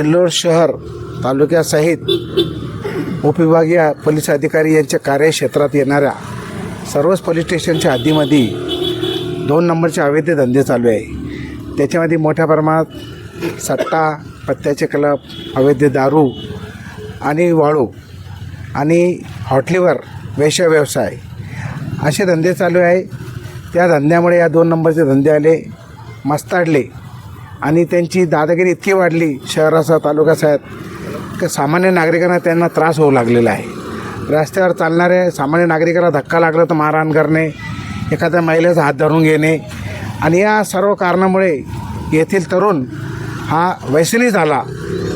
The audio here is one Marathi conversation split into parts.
सिल्लोड शहर तालुक्यासहित उपविभागीय पोलीस अधिकारी यांच्या कार्यक्षेत्रात येणाऱ्या सर्वच पोलीस स्टेशनच्या हद्दीमध्ये दोन नंबरचे अवैध धंदे चालू आहे. त्याच्यामध्ये मोठ्या प्रमाणात सट्टा पत्त्याचे क्लब अवैध दारू आणि वाळू आणि हॉटलीवर वेश्या व्यवसाय असे धंदे चालू आहे. त्या धंद्यामुळे या दोन नंबरचे धंदे आले मस्ताडले. आणि त्यांची दादागिरी इतकी वाढली शहरासह तालुक्यासह की सामान्य नागरिकांना त्यांना त्रास होऊ लागलेला आहे. रस्त्यावर चालणारे सामान्य नागरिकाला धक्का लागला तर मारहाण करणे एखाद्या महिलेचा हात धरून घेणे आणि या सर्व कारणामुळे येथील तरुण हा व्यसनी झाला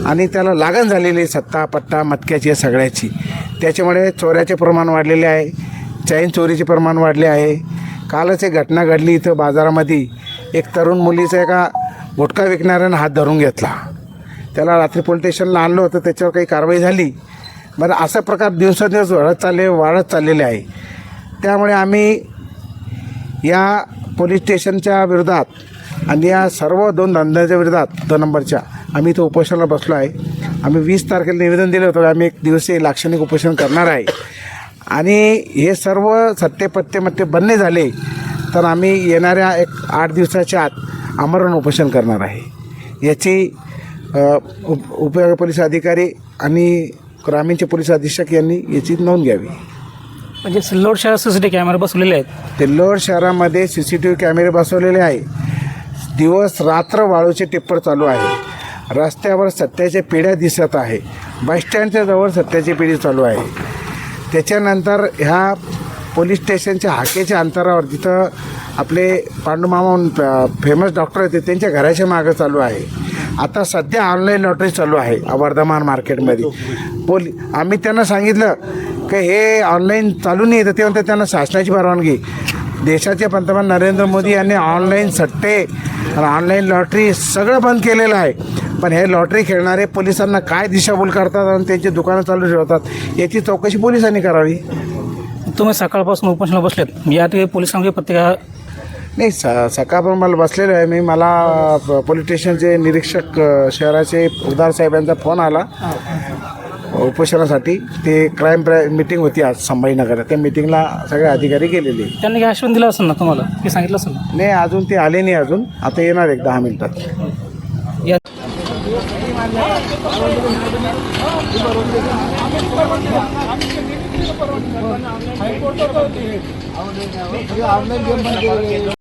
आणि त्याला लागण झालेली सत्ता पट्टा मटक्याची या सगळ्याची. त्याच्यामुळे चोऱ्याचे प्रमाण वाढलेले आहे चैन चोरीचे प्रमाण वाढले आहे. कालच एक घटना घडली इथं बाजारामध्ये. एक तरुण मुलीचा एका गुटखा विकणाऱ्यानं हात धरून घेतला. त्याला रात्री पोलीस स्टेशनला आणलं होतं त्याच्यावर काही कारवाई झाली. बरं असा प्रकार दिवसादिवस वाढत चालले वाढत चाललेले आहे. त्यामुळे आम्ही या पोलीस स्टेशनच्या विरोधात आणि या सर्व दोन धंद्याच्या विरोधात दोन नंबरच्या आम्ही इथं उपोषणाला बसलो आहे. आम्ही वीस तारखेला निवेदन दिलं होतं आम्ही एक दिवसीय लाक्षणिक उपोषण करणार आहे. आणि हे सर्व सत्ते पत्ते मत्ते बंद झाले. तर आम्ही येणाऱ्या एक आठ दिवसाच्या आत आमरण उपोषण करणार आहे. याची उप उपविभाग पोलीस अधिकारी आणि ग्रामीणचे पोलीस अधीक्षक यांनी याची नोंद घ्यावी. म्हणजे सिल्लोड शहरात सी सी टी कॅमेरे बसवलेले आहेत. सिल्लोड शहरामध्ये सी सी टी व्ही कॅमेरे बसवलेले आहे. दिवस रात्र वाळूचे टिप्पर चालू आहे. रस्त्यावर सत्याच्या पिढ्या दिसत आहे. बसस्टँडच्या जवळ सत्याची पिढी चालू आहे. त्याच्यानंतर ह्या पोलीस स्टेशनच्या हाकेच्या अंतरावर जिथं आपले पांडुमामा फेमस डॉक्टर होते त्यांच्या घराच्या मागं चालू आहे. आता सध्या ऑनलाईन लॉटरी चालू आहे वर्धमान मार्केटमध्ये पोली आम्ही त्यांना सांगितलं की हे ऑनलाईन चालू नाही तर ते म्हणतात त्यांना शासनाची परवानगी. देशाचे पंतप्रधान नरेंद्र मोदी यांनी ऑनलाईन सट्टे आणि ऑनलाईन लॉटरी सगळं बंद केलेलं आहे. पण हे लॉटरी खेळणारे पोलिसांना काय दिशाभूल करतात आणि त्यांची दुकानं चालू ठेवतात याची चौकशी पोलिसांनी करावी? तुम्ही सकाळपासून उपोषणाला बसलेत. या ठिकाणी पोलिसांची प्रतिक्रिया नाही स सकाळपासून मला बसलेलो आहे मी. मला पोलीस स्टेशनचे निरीक्षक शहराचे उदार साहेबांचा फोन आला. उपोषणासाठी. ते क्राईम मीटिंग होती आज संभाजीनगरात त्या मिटिंगला सगळे अधिकारी गेलेले. त्यांनी आश्वासन दिलं असेल ना तुम्हाला? की सांगितलं असेल नाही अजून ते आले नाही अजून. आता येणार एक दहा मिनिटात. ऑनलाईन